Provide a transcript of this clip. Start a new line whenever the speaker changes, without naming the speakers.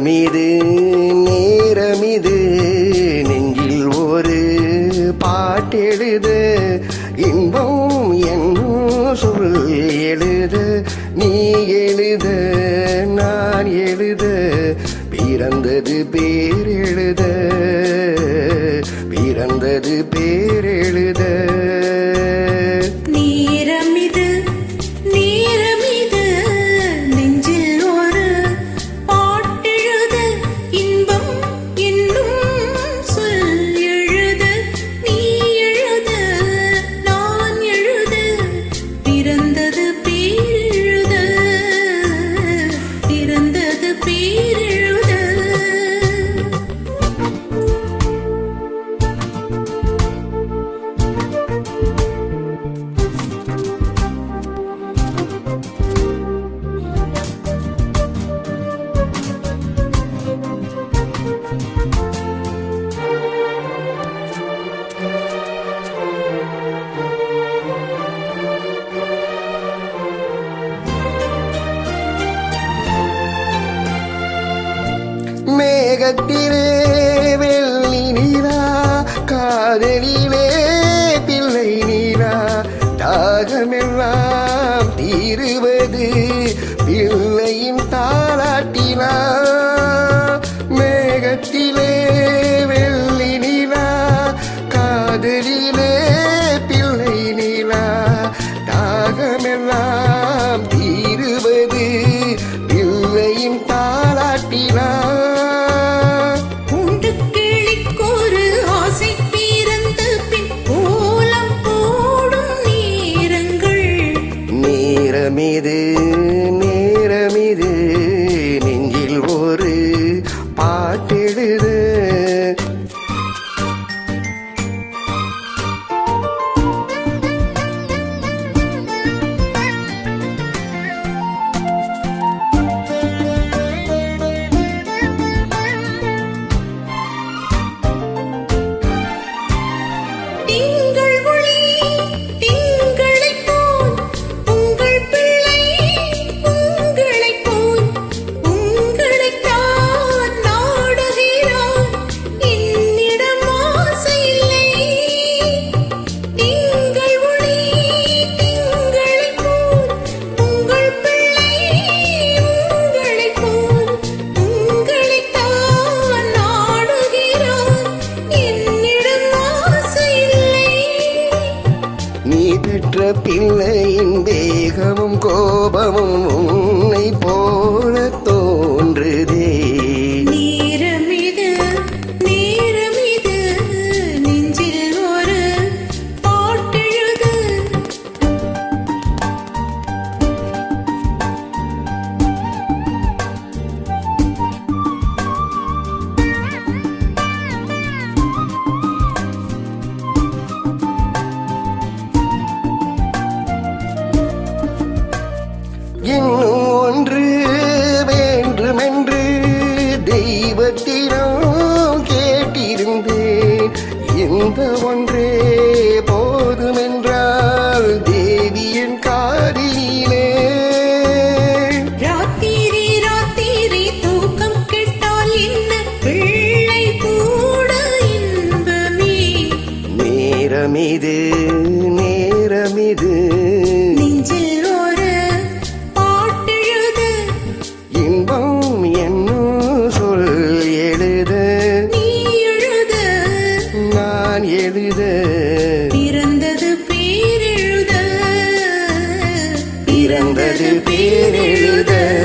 நேரமிது நேரமிது. நெஞ்சில் ஒரு பாட்டெழுது
இன்பம் என்னும் சொல் எழுது. நீ எழுத நான் எழுத பிறந்தது பேர் எழுத. பிறந்தது பேர் உள்ளத்திலே வெள்ளி நீரா காதலிலே பிள்ளை நீரா.
தாகமெல்லாம் தீருவது பிள்ளையின் தேகமும் கோபமும் நேரமிது நேரமிது.
நெஞ்சில் ஒரு பாட்டெழுது.
இன்பம் என்னும் சொல் எழுது.
நீ எழுது.
நான் எழுது.
பிறந்தது பேரெழுத.
பிறந்தது பேரெழுத.